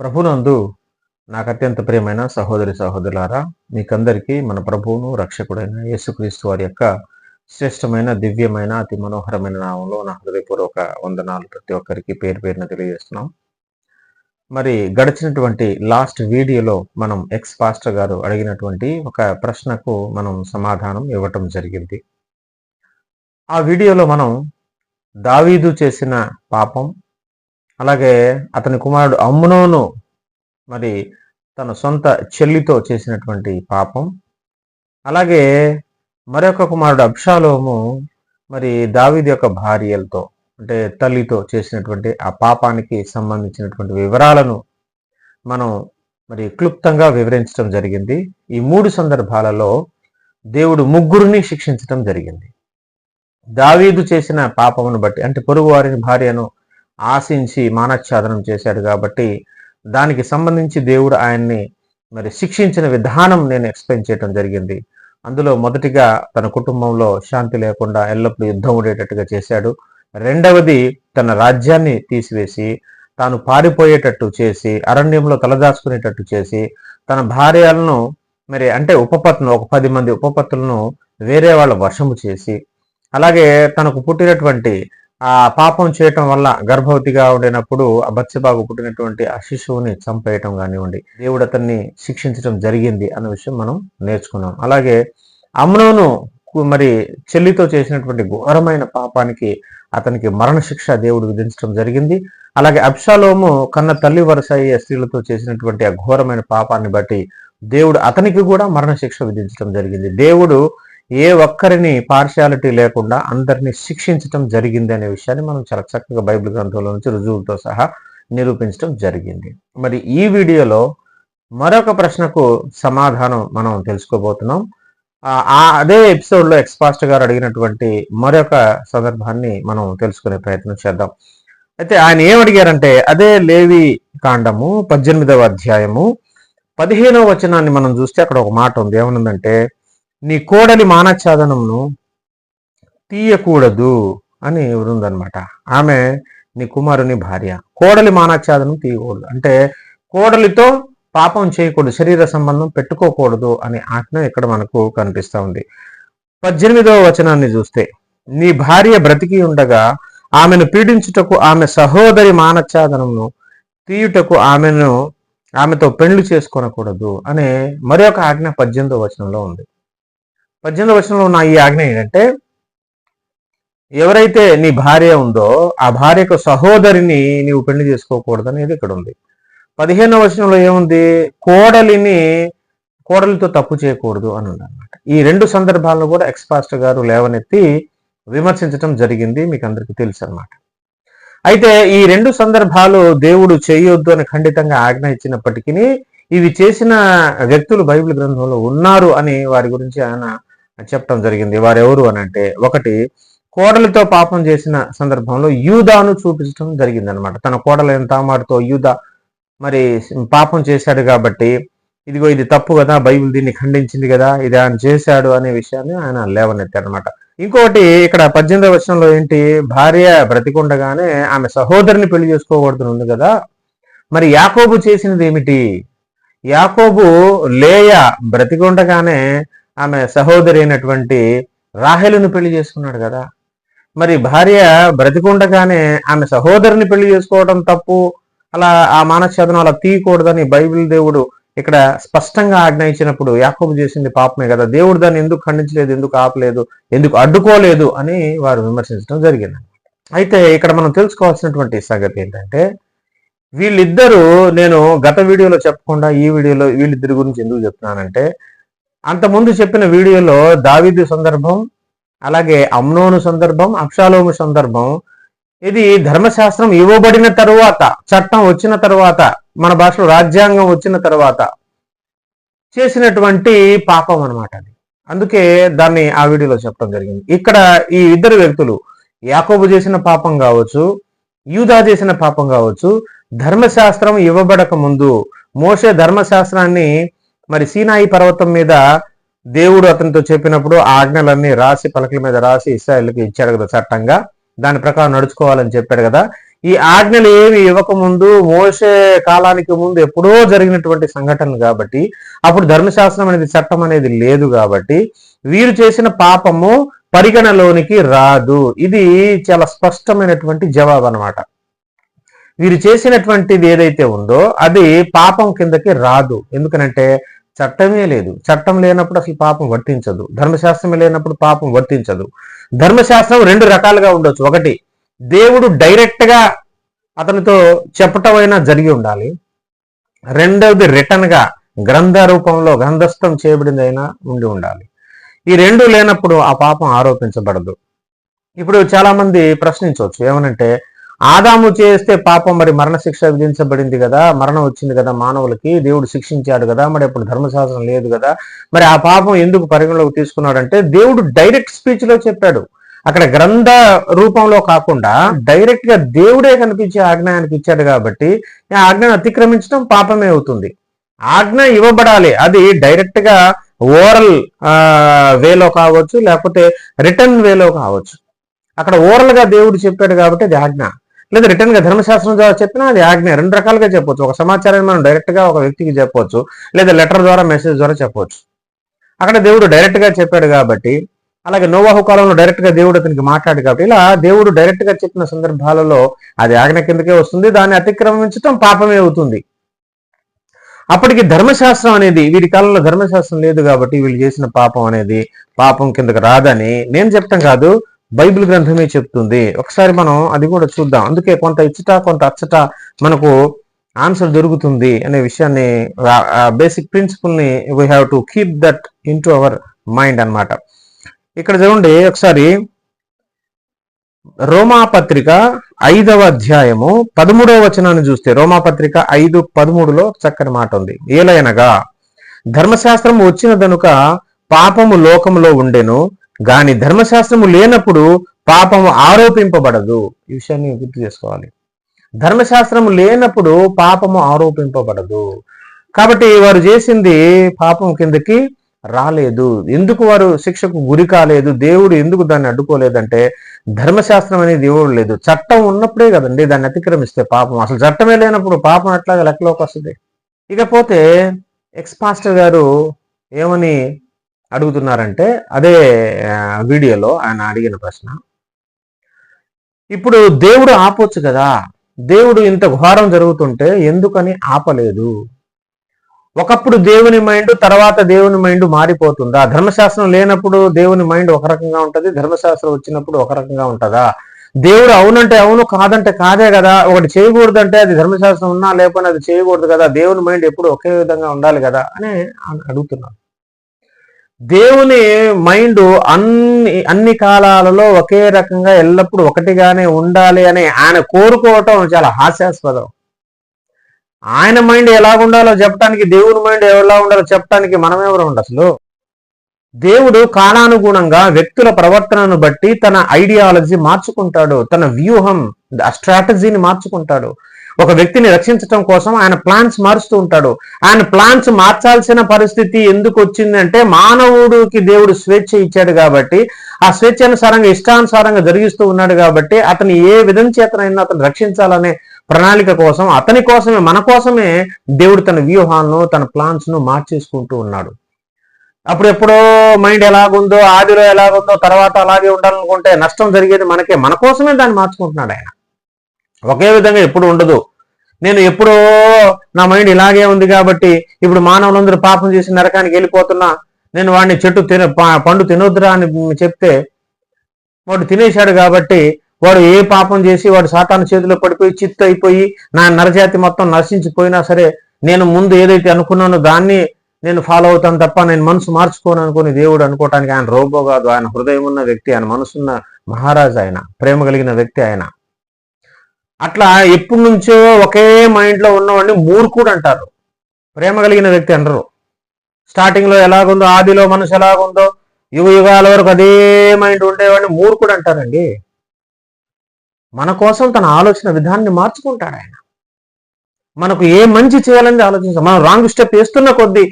ప్రభునందు నాకు అత్యంత ప్రియమైన సహోదరి సహోదరులారా మీకందరికీ మన ప్రభువును రక్షకుడైన యేసుక్రీస్తు వారి యొక్క శ్రేష్టమైన దివ్యమైన అతి మనోహరమైన నామంలో నా హృదయపూర్వక వందనాలు ప్రతి ఒక్కరికి పేరు పేరున తెలియజేస్తున్నాం. మరి గడిచినటువంటి లాస్ట్ వీడియోలో మనం ఎక్స్ పాస్టర్ గారు అడిగినటువంటి ఒక ప్రశ్నకు మనం సమాధానం ఇవ్వటం జరిగింది. ఆ వీడియోలో మనం దావీదు చేసిన పాపం అలాగే అతని కుమారుడు అమ్మునోను మరి తన సొంత చెల్లితో చేసినటువంటి పాపం. అలాగే మరొక కుమారుడు అబ్షాలోము మరి దావీదు యొక్క భార్యలతో అంటే తల్లితో చేసినటువంటి ఆ పాపానికి సంబంధించినటువంటి వివరాలను మనం మరి క్లుప్తంగా వివరించడం జరిగింది. ఈ మూడు సందర్భాలలో దేవుడు ముగ్గురిని శిక్షించడం జరిగింది. దావీదు చేసిన పాపమును బట్టి అంటే పొరుగు వారిని భార్యను ఆశించి మానఛాదనం చేశాడు కాబట్టి దానికి సంబంధించి దేవుడు ఆయన్ని మరి శిక్షించిన విధానం నేను ఎక్స్ప్లెయిన్ చేయడం జరిగింది. అందులో మొదటిగా తన కుటుంబంలో శాంతి లేకుండా ఎల్లప్పుడూ యుద్ధం ఉండేటట్టుగా చేశాడు. రెండవది తన రాజ్యాన్ని తీసివేసి తాను పారిపోయేటట్టు చేసి అరణ్యంలో తలదాచుకునేటట్టు చేసి తన భార్యలను మరి అంటే ఉపపత్తులను ఒక పది మంది ఉపపత్తులను వేరే వాళ్ళ వశము చేసి అలాగే తనకు పుట్టినటువంటి ఆ పాపం చేయటం వల్ల గర్భవతిగా ఉండినప్పుడు ఆ బచ్చబాబు పుట్టినటువంటి ఆ శిశువుని చంపేయటం కానివ్వండి దేవుడు అతన్ని శిక్షించడం జరిగింది అన్న విషయం మనం నేర్చుకున్నాం. అలాగే అమ్నోను మరి చెల్లితో చేసినటువంటి ఘోరమైన పాపానికి అతనికి మరణశిక్ష దేవుడు విధించడం జరిగింది. అలాగే అప్షాలోము కన్న తల్లి వరుస అయ్యే స్త్రీలతో చేసినటువంటి ఆ ఘోరమైన పాపాన్ని బట్టి దేవుడు అతనికి కూడా మరణశిక్ష విధించడం జరిగింది. దేవుడు ఏ ఒక్కరిని పార్షియాలిటీ లేకుండా అందరినీ శిక్షించటం జరిగింది అనే విషయాన్ని మనం చాలా చక్కగా బైబిల్ గ్రంథంలో నుంచి రుజువులతో సహా నిరూపించడం జరిగింది. మరి ఈ వీడియోలో మరొక ప్రశ్నకు సమాధానం మనం తెలుసుకోబోతున్నాం. ఆ అదే ఎపిసోడ్లో ఎక్స్పాస్ట్ గారు అడిగినటువంటి మరొక సందర్భాన్ని మనం తెలుసుకునే ప్రయత్నం చేద్దాం. అయితే ఆయన ఏం అడిగారంటే అదే లేవి కాండము పద్దెనిమిదవ అధ్యాయము పదిహేనవ వచనాన్ని మనం చూస్తే అక్కడ ఒక మాట ఉంది. ఏమనుందంటే నీ కోడలి మానఛాదనమును తీయకూడదు అని ఉందన్నమాట ఆమె నీ కుమారుని భార్య. కోడలి మానఛాదనం తీయకూడదు. అంటే కోడలితో పాపం చేయకూడదు శరీర సంబంధం పెట్టుకోకూడదు అనే ఆజ్ఞ ఇక్కడ మనకు కనిపిస్తూ ఉంది. పద్దెనిమిదవ వచనాన్ని చూస్తే నీ భార్య బ్రతికి ఉండగా ఆమెను పీడించుటకు ఆమె సహోదరి మానఛాదనమును తీయుటకు ఆమెను ఆమెతో పెళ్ళి చేసుకొనకూడదు అనే మరొక ఆజ్ఞ పద్దెనిమిదవ వచనంలో ఉంది. పద్దెనిమిది వచనంలో ఉన్న ఈ ఆజ్ఞ ఏంటంటే ఎవరైతే నీ భార్య ఉందో ఆ భార్యకు సహోదరిని నీవు పెళ్ళి చేసుకోకూడదు అనేది ఇక్కడ ఉంది. పదిహేనవ వచనంలో ఏముంది? కోడలిని కోడలితో తప్పు చేయకూడదు అని ఉంది ఈ రెండు సందర్భాలను కూడా ఎక్స్పాస్ట్ గారు లేవనెత్తి విమర్శించడం జరిగింది మీకు అందరికీ తెలుసు అనమాట అయితే ఈ రెండు సందర్భాలు దేవుడు చేయొద్దు అని ఖండితంగా ఆజ్ఞ ఇచ్చినప్పటికీ ఇవి చేసిన వ్యక్తులు బైబిల్ గ్రంథంలో ఉన్నారు అని వారి గురించి ఆయన చెప్పడం జరిగింది. వారెవరు అని అంటే ఒకటి కోడలితో పాపం చేసిన సందర్భంలో యూదాను చూపించడం జరిగింది అనమాట తన కోడలైన తామారుతో యూదా మరి పాపం చేశాడు కాబట్టి ఇదిగో ఇది తప్పు కదా బైబిల్ దీన్ని ఖండించింది కదా ఇది ఆయన చేశాడు అనే విషయాన్ని ఆయన లేవనెత్తారు అనమాట ఇంకొకటి ఇక్కడ పద్దెనిమిదవ వర్షంలో ఏంటి భార్య బ్రతికుండగానే ఆమె సహోదరిని పెళ్ళి చేసుకోకూడదు ఉంది కదా. మరి యాకోబు చేసినది ఏమిటి? యాకోబు లేయ బ్రతికుండగానే ఆమె సహోదరి అయినటువంటి రాహెలును పెళ్ళి చేసుకున్నాడు కదా. మరి భార్య బ్రతికుండగానే ఆమె సహోదరిని పెళ్ళి చేసుకోవడం తప్పు అలా ఆ మానశ్చాదనం అలా తీయకూడదని బైబిల్ దేవుడు ఇక్కడ స్పష్టంగా ఆజ్ఞయించినప్పుడు యాకోబు చేసింది పాపమే కదా. దేవుడు దాన్ని ఎందుకు ఖండించలేదు ఎందుకు ఆపలేదు ఎందుకు అడ్డుకోలేదు అని వారు విమర్శించడం జరిగింది. అయితే ఇక్కడ మనం తెలుసుకోవాల్సినటువంటి సంగతి ఏంటంటే వీళ్ళిద్దరూ నేను గత వీడియోలో చెప్పకుండా ఈ వీడియోలో వీళ్ళిద్దరి గురించి ఎందుకు చెప్తున్నానంటే అంతకుముందు చెప్పిన వీడియోలో దావిదు సందర్భం అలాగే అమ్నోను సందర్భం అక్షాలోము సందర్భం. ఇది ధర్మశాస్త్రం ఇవ్వబడిన తరువాత చట్టం వచ్చిన తర్వాత మన భాషలో రాజ్యాంగం వచ్చిన తర్వాత చేసినటువంటి పాపం అనమాట అది. అందుకే దాన్ని ఆ వీడియోలో చెప్పడం జరిగింది. ఇక్కడ ఈ ఇద్దరు వ్యక్తులు యాకోబు చేసిన పాపం కావచ్చు యూదా చేసిన పాపం కావచ్చు ధర్మశాస్త్రం ఇవ్వబడక ముందు మోసే ధర్మశాస్త్రాన్ని మరి సీనాయి పర్వతం మీద దేవుడు అతనితో చెప్పినప్పుడు ఆజ్ఞలన్నీ రాసి పలకల మీద రాసి ఇస్రాయల్కి ఇచ్చాడు కదా చట్టంగా. దాని ప్రకారం నడుచుకోవాలని చెప్పాడు కదా. ఈ ఆజ్ఞలు ఏవి ఇవ్వకముందు మోసే కాలానికి ముందు ఎప్పుడో జరిగినటువంటి సంఘటనలు కాబట్టి అప్పుడు ధర్మశాస్త్రం అనేది చట్టం అనేది లేదు కాబట్టి వీరు చేసిన పాపము పరిగణలోనికి రాదు. ఇది చాలా స్పష్టమైనటువంటి జవాబు అన్నమాట. వీరు చేసినటువంటిది ఏదైతే ఉందో అది పాపం కిందకి రాదు. ఎందుకనంటే చట్టమే లేదు. చట్టం లేనప్పుడు అసలు పాపం వర్తించదు. ధర్మశాస్త్రమే లేనప్పుడు పాపం వర్తించదు. ధర్మశాస్త్రం రెండు రకాలుగా ఉండొచ్చు. ఒకటి దేవుడు డైరెక్ట్గా అతనితో చెప్పటం అయినా జరిగి ఉండాలి. రెండవది రిటర్న్గా గ్రంథ రూపంలో గ్రంథస్థం చేయబడిందైనా ఉండి ఉండాలి. ఈ రెండు లేనప్పుడు ఆ పాపం ఆరోపించబడదు. ఇప్పుడు చాలామంది ప్రశ్నించవచ్చు. ఏమనంటే ఆదాము చేస్తే పాపం మరి మరణశిక్ష విధించబడింది కదా మరణం వచ్చింది కదా మానవులకి దేవుడు శిక్షించాడు కదా మరి ఇప్పుడు ధర్మశాస్త్రం లేదు కదా మరి ఆ పాపం ఎందుకు పరిగణలోకి తీసుకున్నాడంటే దేవుడు డైరెక్ట్ స్పీచ్లో చెప్పాడు. అక్కడ గ్రంథ రూపంలో కాకుండా డైరెక్ట్గా దేవుడే కనిపించే ఆజ్ఞ ఆయనకి ఇచ్చాడు కాబట్టి ఆ ఆజ్ఞను అతిక్రమించడం పాపమే అవుతుంది. ఆజ్ఞ ఇవ్వబడాలి. అది డైరెక్ట్గా ఓరల్ వేలో కావచ్చు లేకపోతే రిటర్న్ వేలో కావచ్చు. అక్కడ ఓరల్గా దేవుడు చెప్పాడు కాబట్టి అది ఆజ్ఞ. లేదా రిటర్న్గా ధర్మశాస్త్రం ద్వారా చెప్పినా అది ఆజ్ఞ. రెండు రకాలుగా చెప్పొచ్చు. ఒక సమాచారాన్ని మనం డైరెక్ట్గా ఒక వ్యక్తికి చెప్పొచ్చు లేదా లెటర్ ద్వారా మెసేజ్ ద్వారా చెప్పొచ్చు. అక్కడ దేవుడు డైరెక్ట్గా చెప్పాడు కాబట్టి అలాగే నోవాహు కాలంలో డైరెక్ట్గా దేవుడు అతనికి మాట్లాడు కాబట్టి ఇలా దేవుడు డైరెక్ట్గా చెప్పిన సందర్భాలలో అది ఆజ్ఞ కిందకే వస్తుంది. దాన్ని అతిక్రమించడం పాపమే అవుతుంది. అప్పటికి ధర్మశాస్త్రం అనేది వీరి కాలంలో ధర్మశాస్త్రం లేదు కాబట్టి వీళ్ళు చేసిన పాపం అనేది పాపం కిందకి రాదని నేను చెప్తాం కాదు. బైబిల్ గ్రంథమే చెప్తుంది. ఒకసారి మనం అది కూడా చూద్దాం. అందుకే కొంత ఇచ్చట కొంత అచ్చట మనకు ఆన్సర్ దొరుకుతుంది అనే విషయాన్ని basic ప్రిన్సిపల్ని we have to keep that into our mind అన్నమాట. ఇక్కడ చూడండి ఒకసారి రోమాపత్రిక ఐదవ అధ్యాయము పదమూడవ వచనాన్ని చూస్తే రోమాపత్రిక ఐదు పదమూడులో చక్కని మాట ఉంది. ఏలయనగా ధర్మశాస్త్రం వచ్చిన దనుక పాపము లోకములో ఉండెను గాని ధర్మశాస్త్రము లేనప్పుడు పాపము ఆరోపింపబడదు. ఈ విషయాన్ని గుర్తు చేసుకోవాలి. ధర్మశాస్త్రము లేనప్పుడు పాపము ఆరోపింపబడదు. కాబట్టి వారు చేసింది పాపం కిందకి రాలేదు. ఎందుకు వారు శిక్షకు గురి కాలేదు? దేవుడు ఎందుకు దాన్ని అడ్డుకోలేదంటే ధర్మశాస్త్రం అనేది దేవుడు లేదు. చట్టం ఉన్నప్పుడే కదండి దాన్ని అతిక్రమిస్తే పాపం. అసలు చట్టమే లేనప్పుడు పాపం ఎట్లాగా లెక్కలోకి వస్తుంది? ఇకపోతే ఎక్స్ పాస్టర్ గారు ఏమని అడుగుతున్నారంటే అదే వీడియోలో ఆయన అడిగిన ప్రశ్న. ఇప్పుడు దేవుడు ఆపొచ్చు కదా. దేవుడు ఇంత ఘోరం జరుగుతుంటే ఎందుకని ఆపలేదు? ఒకప్పుడు దేవుని మైండ్ తర్వాత దేవుని మైండ్ మారిపోతుందా? ధర్మశాస్త్రం లేనప్పుడు దేవుని మైండ్ ఒక రకంగా ఉంటుంది ధర్మశాస్త్రం వచ్చినప్పుడు ఒక రకంగా ఉంటుందా? దేవుడు అవునంటే అవును కాదంటే కాదే కదా. ఒకటి చేయకూడదంటే అది ధర్మశాస్త్రం ఉన్నా లేకపోయినా అది చేయకూడదు కదా. దేవుని మైండ్ ఎప్పుడు ఒకే విధంగా ఉండాలి కదా అని ఆయన అడుగుతున్నాను దేవుని మైండ్ అన్ని అన్ని కాలాలలో ఒకే రకంగా ఎల్లప్పుడూ ఒకటిగానే ఉండాలి అని ఆయన కోరుకోవటం చాలా హాస్యాస్పదం. ఆయన మైండ్ ఎలా ఉండాలో చెప్పడానికి దేవుని మైండ్ ఎలా ఉండాలో చెప్పడానికి మనం ఎవరు అసలు? దేవుడు కాలానుగుణంగా వ్యక్తుల ప్రవర్తనను బట్టి తన ఐడియాలజీ మార్చుకుంటాడు తన వ్యూహం స్ట్రాటజీని మార్చుకుంటాడు. ఒక వ్యక్తిని రక్షించడం కోసం ఆయన ప్లాన్స్ మారుస్తూ ఉంటాడు. ఆయన ప్లాన్స్ మార్చాల్సిన పరిస్థితి ఎందుకు వచ్చిందంటే మానవుడికి దేవుడు స్వేచ్ఛ ఇచ్చాడు కాబట్టి ఆ స్వేచ్ఛానుసారంగా ఇష్టానుసారంగా జరిగిస్తూ ఉన్నాడు కాబట్టి అతని ఏ విధం చేతనైనా అతను రక్షించాలనే ప్రణాళిక కోసం అతని కోసమే మన కోసమే దేవుడు తన వ్యూహాలను తన ప్లాన్స్ను మార్చేసుకుంటూ ఉన్నాడు. అప్పుడు ఎప్పుడో మైండ్ ఎలాగుందో ఆదిలో ఎలాగుందో తర్వాత అలాగే ఉండాలనుకుంటే నష్టం జరిగేది మనకే మన కోసమే దాన్ని మార్చుకుంటున్నాడు ఆయన. ఒకే విధంగా ఎప్పుడు ఉండదు. నేను ఎప్పుడో నా మైండ్ ఇలాగే ఉంది కాబట్టి ఇప్పుడు మానవులందరూ పాపం చేసి నరకానికి వెళ్ళిపోతున్నా నేను వాడిని చెట్టు తిన పండు తినొద్దురా అని చెప్తే వాడు తినేశాడు కాబట్టి వాడు ఏ పాపం చేసి వాడు సాతాను చేతిలో పడిపోయి చిత్త అయిపోయి నా నరజాతి మొత్తం నశించిపోయినా సరే నేను ముందు ఏదైతే అనుకున్నానో దాన్ని నేను ఫాలో అవుతాను తప్ప నేను మనసు మార్చుకోను అనుకుని దేవుడు అనుకోవటానికి ఆయన రోబో కాదు. ఆయన హృదయం ఉన్న వ్యక్తి ఆయన మనసున్న మహారాజు ఆయన ప్రేమ కలిగిన వ్యక్తి ఆయన. అట్లా ఎప్పటి నుంచో ఒకే మైండ్లో ఉన్నవాడిని మూర్ఖుడు అంటారు ప్రేమ కలిగిన వ్యక్తి అనరు. స్టార్టింగ్లో ఎలాగుందో ఆదిలో మనసు ఎలాగుందో యుగ యుగాల వరకు అదే మైండ్ ఉండేవాడిని మూర్ఖుడు అంటారండి మన కోసం తన ఆలోచన విధానాన్ని మార్చుకుంటాడు ఆయన. మనకు ఏ మంచి చేయాలని ఆలోచించాం మనం రాంగ్ స్టెప్ వేస్తున్న కొద్దీ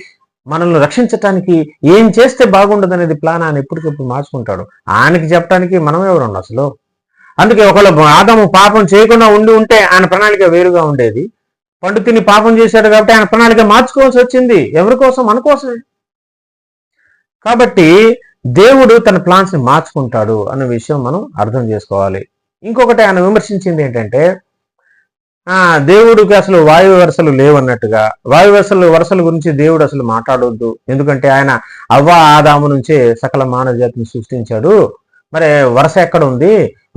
మనల్ని రక్షించటానికి ఏం చేస్తే బాగుండదు అనేది ప్లాన్ ఆయన ఎప్పటికప్పుడు మార్చుకుంటాడు. ఆయనకి చెప్పడానికి మనం ఎవరు అసలు? అందుకే ఒకళ్ళు ఆదాము పాపం చేయకుండా ఉండి ఉంటే ఆయన ప్రణాళిక వేరుగా ఉండేది. పండు తిని పాపం చేశాడు కాబట్టి ఆయన ప్రణాళిక మార్చుకోవాల్సి వచ్చింది. ఎవరి కోసం? మన కోసమే. కాబట్టి దేవుడు తన ప్లాన్స్ని మార్చుకుంటాడు అన్న విషయం మనం అర్థం చేసుకోవాలి. ఇంకొకటి ఆయన విమర్శించింది ఏంటంటే ఆ దేవుడికి అసలు వాయు వరుసలు లేవన్నట్టుగా. వాయు వరుసలు వరుసల గురించి దేవుడు అసలు మాట్లాడొద్దు. ఎందుకంటే ఆయన అవ్వ ఆదాము నుంచే సకల మానవ జాతిని సృష్టించాడు. మరి వరుస ఎక్కడ ఉంది?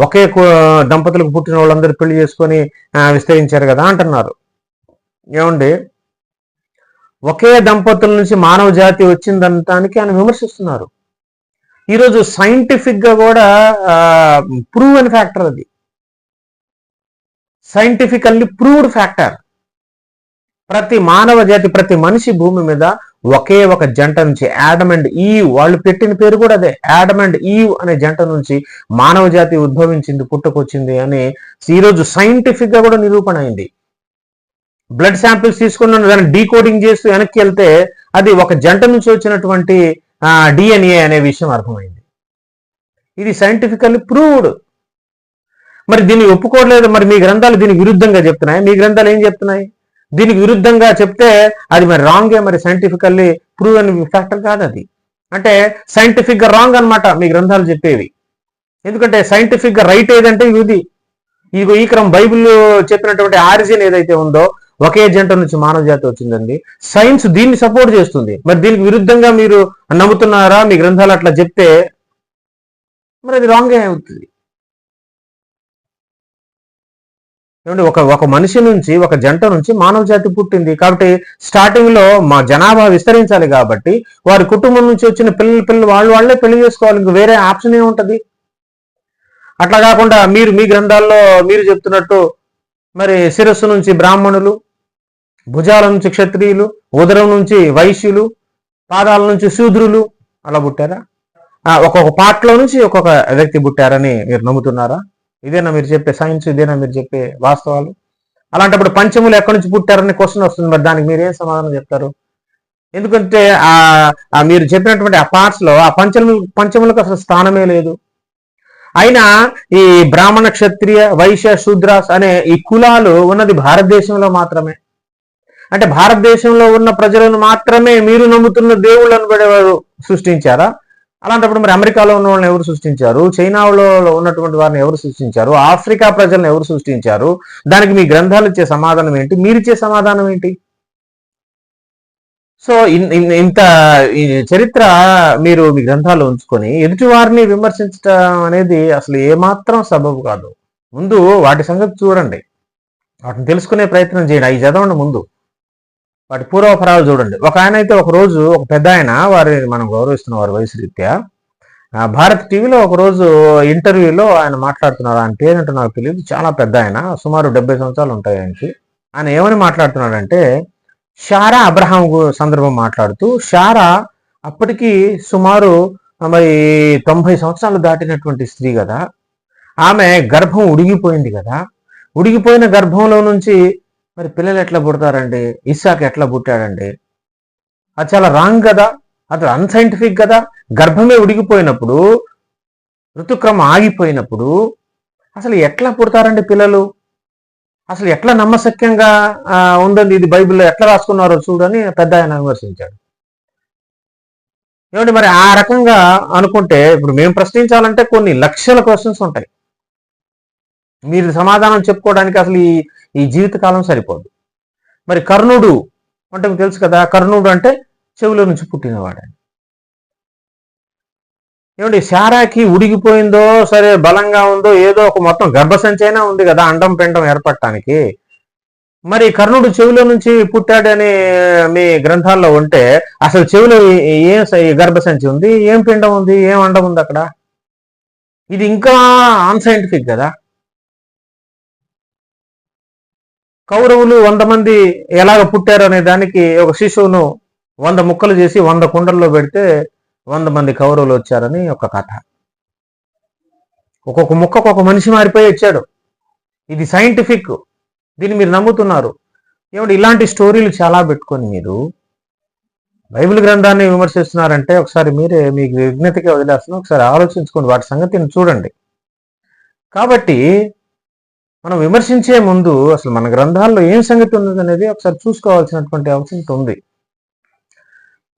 ఒకే దంపతులకు పుట్టిన వాళ్ళందరూ పెళ్ళి చేసుకొని విస్తరించారు కదా అంటున్నారు. ఏమండి? ఒకే దంపతుల నుంచి మానవ జాతి వచ్చిందనటానికి ఆయన విమర్శిస్తున్నారు. ఈరోజు సైంటిఫిక్గా కూడా ప్రూవ్ అని ఫ్యాక్టర్ అది. Scientifically proved factor. ప్రతి మానవ జాతి ప్రతి మనిషి భూమి మీద ఒకే ఒక జంట నుంచి యాడమ్ అండ్ ఈవ్ వాళ్ళు పెట్టిన పేరు కూడా అదే. యాడమ్ అండ్ ఈవ్ అనే జంట నుంచి మానవ జాతి ఉద్భవించింది పుట్టుకొచ్చింది అని ఈరోజు సైంటిఫిక్గా కూడా నిరూపణ అయింది. బ్లడ్ శాంపిల్స్ తీసుకున్న దాన్ని డీకోడింగ్ చేస్తూ వెనక్కి వెళ్తే అది ఒక జంట నుంచి వచ్చినటువంటి డిఎన్ఏ అనే విషయం అర్థమైంది. ఇది సైంటిఫికల్లీ ప్రూవ్డ్ మరి దీన్ని ఒప్పుకోవట్లేదు మరి మీ గ్రంథాలు దీనికి విరుద్ధంగా చెప్తున్నాయి? మీ గ్రంథాలు ఏం చెప్తున్నాయి? దీనికి విరుద్ధంగా చెప్తే అది మరి రాంగే మరి సైంటిఫికల్లీ ప్రూవ్ అని ఫ్యాక్టర్ కాదు అది. అంటే సైంటిఫిక్గా రాంగ్ అన్నమాట మీ గ్రంథాలు చెప్పేవి. ఎందుకంటే సైంటిఫిక్గా రైట్ ఏదంటే ఇది ఇదిగో ఈ క్రమం బైబిల్ చెప్పినటువంటి ఆరిజిన్ ఏదైతే ఉందో ఒకే జంట నుంచి మానవ జాతి వచ్చిందండి. సైన్స్ దీన్ని సపోర్ట్ చేస్తుంది. మరి దీనికి విరుద్ధంగా మీరు నమ్ముతున్నారా? మీ గ్రంథాలు అట్లా చెప్తే మరి అది రాంగే అవుతుంది. ఏమంటే ఒక ఒక మనిషి నుంచి ఒక జంట నుంచి మానవ జాతి పుట్టింది. కాబట్టి స్టార్టింగ్లో మా జనాభా విస్తరించాలి కాబట్టి వారి కుటుంబం నుంచి వచ్చిన పిల్లలు పిల్లలు వాళ్ళు వాళ్ళే పెళ్ళి చేసుకోవాలి. ఇంక వేరే ఆప్షన్ ఏముంటది? అట్లా కాకుండా మీరు మీ గ్రంథాల్లో మీరు చెప్తున్నట్టు మరి శిరస్సు నుంచి బ్రాహ్మణులు భుజాల నుంచి క్షత్రియులు ఉదరం నుంచి వైశ్యులు పాదాల నుంచి శూద్రులు అలా పుట్టారా? ఒక్కొక్క పాటలో నుంచి ఒక్కొక్క వ్యక్తి పుట్టారని మీరు నమ్ముతున్నారా? ఇదేనా మీరు చెప్పే సైన్స్ ఇదేనా మీరు చెప్పే వాస్తవాలు? అలాంటప్పుడు పంచములు ఎక్కడి నుంచి పుట్టారని క్వశ్చన్ వస్తుంది మరి దానికి మీరు ఏం సమాధానం చెప్తారు? ఎందుకంటే ఆ మీరు చెప్పినటువంటి ఆ పార్ట్స్లో ఆ పంచములు పంచములకు అసలు స్థానమే లేదు. అయినా ఈ బ్రాహ్మణ క్షత్రియ వైశ్య శూద్రాస్ అనే ఈ కులాలు ఉన్నది భారతదేశంలో మాత్రమే. అంటే భారతదేశంలో ఉన్న ప్రజలను మాత్రమే మీరు నమ్ముతున్న దేవుళ్ళను కూడా సృష్టించారా? అలాంటప్పుడు మరి అమెరికాలో ఉన్న వాళ్ళని ఎవరు సృష్టించారు? చైనాలో ఉన్నటువంటి వారిని ఎవరు సృష్టించారు? ఆఫ్రికా ప్రజలను ఎవరు సృష్టించారు? దానికి మీ గ్రంథాలు ఇచ్చే సమాధానం ఏంటి? మీరిచ్చే సమాధానం ఏంటి? సో ఇన్- ఇంత ఈ చరిత్ర మీరు మీ గ్రంథాలు ఉంచుకొని ఎదుటి వారిని విమర్శించడం అనేది అసలు ఏమాత్రం సబబు కాదు. ముందు వాటి సంగతి చూడండి. వాటిని తెలుసుకునే ప్రయత్నం చేయండి. అవి చదవండి ముందు. వాటి పూర్వపరాలు చూడండి. ఒక ఆయన అయితే ఒక రోజు ఒక పెద్ద ఆయన వారిని మనం గౌరవిస్తున్న వారి వయసు రీత్యా భారత్ టీవీలో ఒకరోజు ఇంటర్వ్యూలో ఆయన మాట్లాడుతున్నారు. ఆయన పేరేంటో నాకు తెలియదు. చాలా పెద్ద ఆయన సుమారు డెబ్బై సంవత్సరాలు ఉంటాయి ఆయనకి. ఆయన ఏమని మాట్లాడుతున్నాడంటే షారా అబ్రహాం సందర్భం మాట్లాడుతూ షారా అప్పటికి సుమారు మరి తొంభై సంవత్సరాలు దాటినటువంటి స్త్రీ కదా. ఆమె గర్భం ఉడిగిపోయింది కదా. ఉడిగిపోయిన గర్భంలో నుంచి మరి పిల్లలు ఎట్లా పుడతారండి? ఇస్సాక్ ఎట్లా పుట్టాడండి? అది చాలా రాంగ్ కదా? అతడు అన్సైంటిఫిక్ కదా? గర్భమే ఉడిగిపోయినప్పుడు ఋతుక్రమం ఆగిపోయినప్పుడు అసలు ఎట్లా పుడతారండి పిల్లలు? అసలు ఎట్లా నమ్మశక్యంగా ఉందండి ఇది బైబిల్లో? ఎట్లా రాసుకున్నారో చూడని పెద్ద ఆయన విమర్శించాడు. ఏమంటే మరి ఆ రకంగా అనుకుంటే ఇప్పుడు మేము ప్రశ్నించాలంటే కొన్ని లక్షల క్వశ్చన్స్ ఉంటాయి. మీరు సమాధానం చెప్పుకోవడానికి అసలు ఈ ఈ జీవితకాలం సరిపోదు. మరి కర్ణుడు అంటే మీకు తెలుసు కదా కర్ణుడు అంటే చెవుల నుంచి పుట్టినవాడని ఏమండి శారాకి ఉడిగిపోయిందో సరే బలంగా ఉందో ఏదో ఒక మొత్తం గర్భసంచి అయినా ఉంది కదా అండం పిండం ఏర్పడటానికి. మరి కర్ణుడు చెవిలో నుంచి పుట్టాడని మీ గ్రంథాల్లో ఉంటే అసలు చెవిలో ఏం గర్భసంచి ఉంది? ఏం పిండం ఉంది? ఏం అండం ఉంది అక్కడ? ఇది ఇంకా అన్సైంటిఫిక్ కదా. కౌరవులు వంద మంది ఎలాగ పుట్టారు అనే దానికి ఒక శిశువును వంద ముక్కలు చేసి వంద కుండల్లో పెడితే వంద మంది కౌరవులు వచ్చారని ఒక కథ. ఒక్కొక్క ముక్కకు ఒక మనిషి మారిపోయి వచ్చాడు. ఇది సైంటిఫిక్. దీన్ని మీరు నమ్ముతున్నారు. ఏమంటే ఇలాంటి స్టోరీలు చాలా పెట్టుకొని మీరు బైబిల్ గ్రంథాన్ని విమర్శిస్తున్నారంటే ఒకసారి మీరే మీకు విజ్ఞతగా వదిలేస్తున్నా ఒకసారి ఆలోచించుకోండి వాటి సంగతిని చూడండి. కాబట్టి మనం విమర్శించే ముందు అసలు మన గ్రంథాల్లో ఏం సంగతి ఉన్నది అనేది ఒకసారి చూసుకోవాల్సినటువంటి అవసరం ఉంది.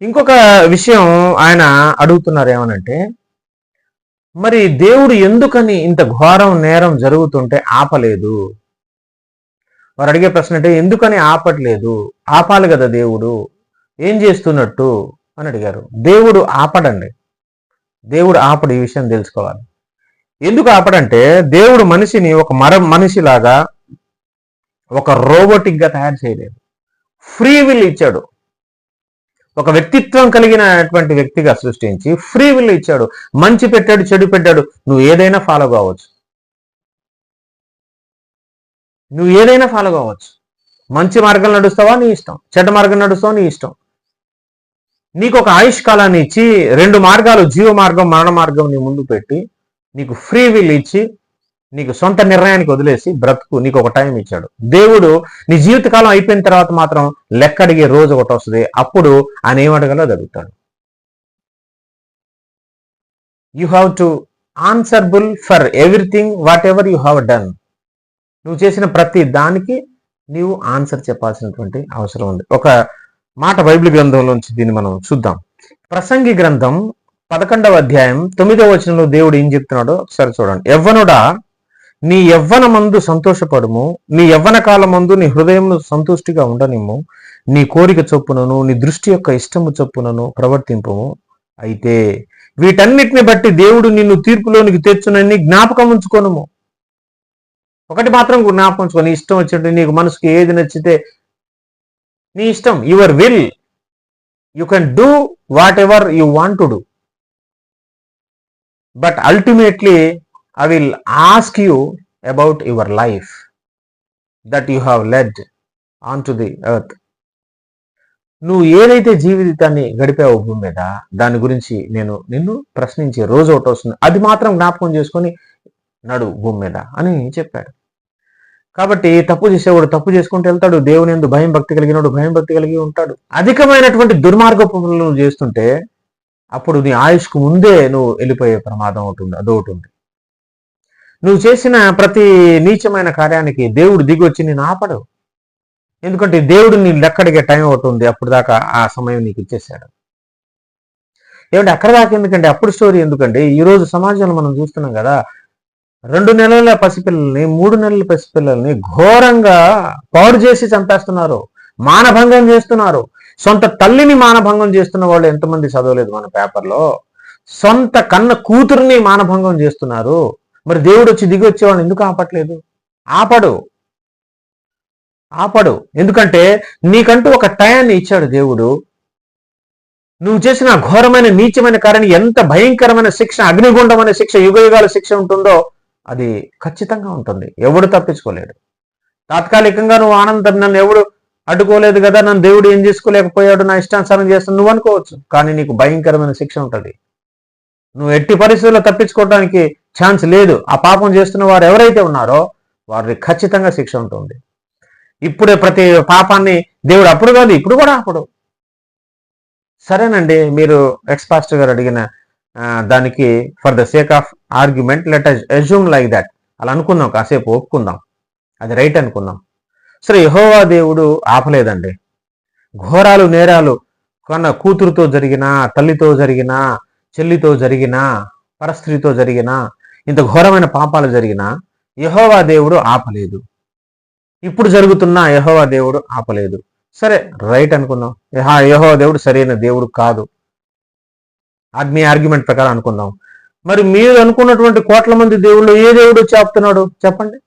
ఇంకొక విషయం ఆయన అడుగుతున్నారు ఏమనంటే మరి దేవుడు ఎందుకని ఇంత ఘోరం నేరం జరుగుతుంటే ఆపలేదు? వారు అడిగే ప్రశ్న అంటే ఎందుకని ఆపట్లేదు? ఆపాలి కదా దేవుడు ఏం చేస్తున్నట్టు? అని అడిగారు. దేవుడు ఆపడండి. దేవుడు ఆపడు ఈ విషయం తెలుసుకోవాలి. ఎందుకు ఆపడంటే దేవుడు మనిషిని ఒక మర మనిషిలాగా ఒక రోబోటిక్గా తయారు చేయలేదు. ఫ్రీ విల్ ఇచ్చాడు. ఒక వ్యక్తిత్వం కలిగినటువంటి వ్యక్తిగా సృష్టించి ఫ్రీ విల్ ఇచ్చాడు. మంచి పెట్టాడు చెడు పెట్టాడు. నువ్వు ఏదైనా ఫాలో కావచ్చు. నువ్వు ఏదైనా ఫాలో కావచ్చు. మంచి మార్గం నడుస్తావా? నీ ఇష్టం. చెడ్డ మార్గం నడుస్తావా? నీ ఇష్టం. నీకు ఒక ఆయుష్ కాలాన్ని ఇచ్చి రెండు మార్గాలు జీవ మార్గం మరణ మార్గం నీ ముందు పెట్టి నీకు ఫ్రీ విల్ ఇచ్చి నీకు సొంత నిర్ణయానికి వదిలేసి బ్రతుకు నీకు ఒక టైం ఇచ్చాడు. దేవుడు నీ జీవితకాలం అయిపోయిన తర్వాత మాత్రం లెక్క అడిగే రోజు ఒకటి వస్తుంది. అప్పుడు ఆయన ఏమడగలో అడుగుతాడు. You have to answerable for everything whatever you have done నువ్వు చేసిన ప్రతి దానికి నీవు ఆన్సర్ చెప్పాల్సినటువంటి అవసరం ఉంది. ఒక మాట బైబిల్ గ్రంథంలోంచి దీన్ని మనం చూద్దాం. ప్రసంగి గ్రంథం పదకొండవ అధ్యాయం తొమ్మిదవ వచనంలో దేవుడు ఏం చెప్తున్నాడో ఒకసారి చూడండి. యవ్వనుడా నీ యవ్వన మందు సంతోషపడుము నీ యవ్వన కాలం మందు నీ హృదయం సంతుష్టిగా ఉండనిమ్ము నీ కోరిక చొప్పునను నీ దృష్టి యొక్క ఇష్టము చొప్పునను ప్రవర్తింపము. అయితే వీటన్నిటిని బట్టి దేవుడు నిన్ను తీర్పులోనికి తెచ్చునని జ్ఞాపకం ఉంచుకోనుము. ఒకటి మాత్రం జ్ఞాపకం ఉంచుకొని ఇష్టం వచ్చినట్టు నీకు మనసుకి ఏది నచ్చితే నీ ఇష్టం your will. You can do whatever you want to do. But ultimately I will ask you about your life that you have led on to the earth నువ్వు ఏదైతే జీవితాన్ని గడిపావు భూమి మీద దాని గురించి నేను నిన్ను ప్రశ్నించే రోజు ఒకటి వస్తుంది. అది మాత్రం జ్ఞాపకం చేసుకొని నడు భూమి మీద అని చెప్పాడు. కాబట్టి తప్పు చేసేవాడు తప్పు చేసుకుంటూ వెళ్తాడు. దేవుని ఎందు భయం భక్తి కలిగినోడు భయం భక్తి కలిగి ఉంటాడు. అధికమైనటువంటి దుర్మార్గ పనులు చేస్తుంటే అప్పుడు నీ ఆయుష్కు ముందే నువ్వు వెళ్ళిపోయే ప్రమాదం ఉంటుంది అదొకటి ఉంది. నువ్వు చేసిన ప్రతి నీచమైన కార్యానికి దేవుడు దిగి వచ్చి నేను ఆపడు. ఎందుకంటే దేవుడు నీ లెక్కడిగే టైం ఒకటి ఉంది అప్పుడు దాకా ఆ సమయం నీకు ఇచ్చేసాడు ఏమంటే అక్కడ దాకా ఎందుకంటే అప్పుడు స్టోరీ ఎందుకంటే ఈ రోజు సమాజంలో మనం చూస్తున్నాం కదా రెండు నెలల పసిపిల్లల్ని మూడు నెలల పసిపిల్లల్ని ఘోరంగా పాడు చేసి చంపేస్తున్నారు. మానభంగం చేస్తున్నారు. సొంత తల్లిని మానభంగం చేస్తున్న వాళ్ళు ఎంతమంది చదవలేదు మన పేపర్లో? సొంత కన్న కూతుర్ని మానభంగం చేస్తున్నారు. మరి దేవుడు వచ్చి దిగి వచ్చేవాడు ఎందుకు ఆపట్లేదు? ఆపడు. ఆపడు. ఎందుకంటే నీకంటూ ఒక టయాన్ని ఇచ్చాడు దేవుడు. నువ్వు చేసిన ఘోరమైన నీచమైన కార్యాన్ని ఎంత భయంకరమైన శిక్ష అగ్నిగుండమైన శిక్ష యుగయుగాల శిక్ష ఉంటుందో అది ఖచ్చితంగా ఉంటుంది. ఎవడు తప్పించుకోలేడు. తాత్కాలికంగా నువ్వు ఆనందం నన్ను ఎవడు అడ్డుకోలేదు కదా నన్ను దేవుడు ఏం చేసుకోలేకపోయాడు నా ఇష్టానుసారం చేస్తాను నువ్వు అనుకోవచ్చు. కానీ నీకు భయంకరమైన శిక్ష ఉంటుంది. నువ్వు ఎట్టి పరిస్థితుల్లో తప్పించుకోవడానికి ఛాన్స్ లేదు. ఆ పాపం చేస్తున్న వారు ఎవరైతే ఉన్నారో వారికి ఖచ్చితంగా శిక్ష ఉంటుంది. ఇప్పుడే ప్రతి పాపాన్ని దేవుడు అప్పుడు కాదు ఇప్పుడు కూడా అప్పుడు. సరేనండి మీరు ఎక్స్పాస్టర్ గారు అడిగిన దానికి for the sake of argument let assume like that అలా అనుకుందాం కాసేపు ఒప్పుకుందాం. అది రైట్ అనుకుందాం. సరే యహోవా దేవుడు ఆపలేదండి. ఘోరాలు నేరాలు కన్న కూతురుతో జరిగిన తల్లితో జరిగిన చెల్లితో జరిగిన పరస్త్రీతో జరిగిన ఇంత ఘోరమైన పాపాలు జరిగిన యహోవా దేవుడు ఆపలేదు. ఇప్పుడు జరుగుతున్న యహోవా దేవుడు ఆపలేదు. సరే రైట్ అనుకుందాం. యహా యహోవా దేవుడు సరైన దేవుడు కాదు. అది మీ ఆర్గ్యుమెంట్ ప్రకారం అనుకుందాం. మరి మీరు అనుకున్నటువంటి కోట్ల మంది దేవుళ్ళు ఏ దేవుడు వచ్చి ఆపుతున్నాడు? చెప్పండి.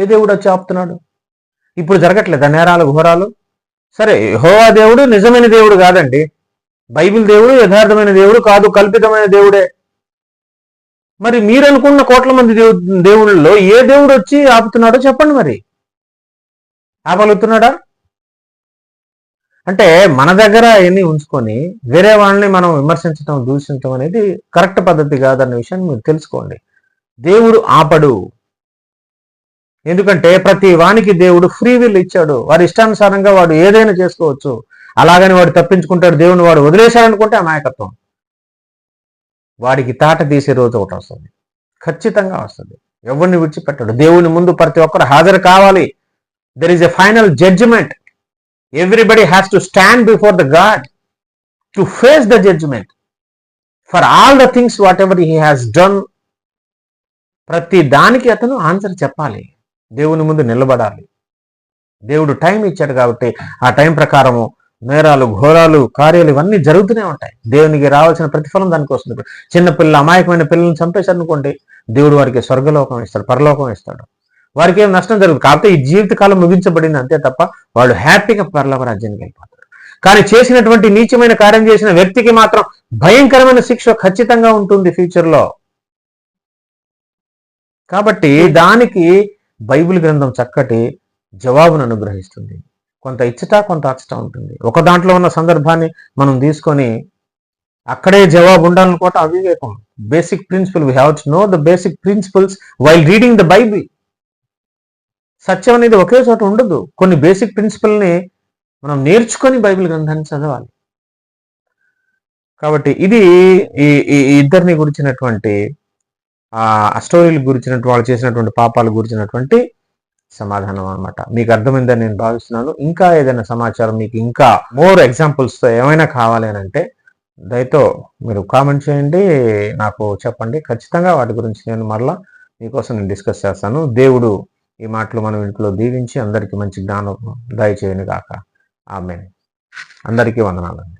ఏ దేవుడు వచ్చి ఆపుతున్నాడు? ఇప్పుడు జరగట్లేదు నేరాలు ఘోరాలు? సరే హోవా దేవుడు నిజమైన దేవుడు కాదండి. బైబిల్ దేవుడు యథార్థమైన దేవుడు కాదు కల్పితమైన దేవుడే. మరి మీరు అనుకున్న కోట్ల మంది దేవు దేవుళ్ళలో ఏ దేవుడు వచ్చి ఆపుతున్నాడో చెప్పండి మరి. ఆపగలుగుతున్నాడా? అంటే మన దగ్గర అవన్నీ ఉంచుకొని వేరే వాళ్ళని మనం విమర్శించడం దూషించడం అనేది కరెక్ట్ పద్ధతి కాదన్న విషయాన్ని మీరు తెలుసుకోండి. దేవుడు ఆపడు. ఎందుకంటే ప్రతి వానికి దేవుడు ఫ్రీ విల్ ఇచ్చాడు. వారి ఇష్టానుసారంగా వాడు ఏదైనా చేసుకోవచ్చు. అలాగని వాడు తప్పించుకుంటాడు దేవుని వాడు వదిలేశాడనుకుంటే అమాయకత్వం. వాడికి తాట తీసే రోజు ఒకటి వస్తుంది. ఖచ్చితంగా వస్తుంది. ఎవరిని విడిచిపెట్టాడు. దేవుని ముందు ప్రతి ఒక్కరు హాజరు కావాలి. There is a final judgement everybody has to stand before the God to face the judgement for all the things whatever he has done ప్రతి దానికి అతను ఆన్సర్ చెప్పాలి. దేవుని ముందు నిలబడాలి. దేవుడు టైం ఇచ్చాడు కాబట్టి ఆ టైం ప్రకారము నేరాలు ఘోరాలు కార్యాలు ఇవన్నీ జరుగుతూనే ఉంటాయి. దేవునికి రావాల్సిన ప్రతిఫలం దానికి వస్తుంది. చిన్నపిల్లలు అమాయకమైన పిల్లల్ని చంపేశారు అనుకోండి దేవుడు వారికి స్వర్గలోకం ఇస్తాడు పరలోకం ఇస్తాడు. వారికి ఏం నష్టం జరుగుతుంది కాకపోతే ఈ జీవితకాలం ముగించబడింది అంతే తప్ప వాళ్ళు హ్యాపీగా పరలోక రాజ్యానికి వెళ్ళిపోతారు. కానీ చేసినటువంటి నీచమైన కార్యం చేసిన వ్యక్తికి మాత్రం భయంకరమైన శిక్ష ఖచ్చితంగా ఉంటుంది ఫ్యూచర్లో. కాబట్టి దానికి బైబిల్ గ్రంథం చక్కటి జవాబును అనుగ్రహిస్తుంది. కొంత ఇచ్చట కొంత అచ్చట ఉంటుంది. ఒక దాంట్లో ఉన్న సందర్భాన్ని మనం తీసుకొని అక్కడే జవాబు ఉండాలనుకోవటం అవివేకం. Basic principle we have to know the basic principles while reading the Bible సత్యం అనేది ఒకే చోట ఉండదు. కొన్ని బేసిక్ ప్రిన్సిపల్ని మనం నేర్చుకొని బైబిల్ గ్రంథాన్ని చదవాలి. కాబట్టి ఇది ఈ ఈ ఇద్దరిని గురించినటువంటి ఆ అస్టోరీలు గురించినటువంటి వాళ్ళు చేసినటువంటి పాపాలు గురించినటువంటి సమాధానం అనమాట మీకు అర్థమైందని నేను భావిస్తున్నాను. ఇంకా ఏదైనా సమాచారం మీకు ఇంకా మోర్ ఎగ్జాంపుల్స్తో ఏమైనా కావాలి అని అంటే దయతో మీరు కామెంట్ చేయండి నాకు చెప్పండి. ఖచ్చితంగా వాటి గురించి నేను మరలా మీకోసం నేను డిస్కస్ చేస్తాను. దేవుడు ఈ మాటలు మనం ఇంట్లో దీవించి అందరికీ మంచి జ్ఞానం దయచేయను కాక ఆమె అందరికీ వందనాలండి.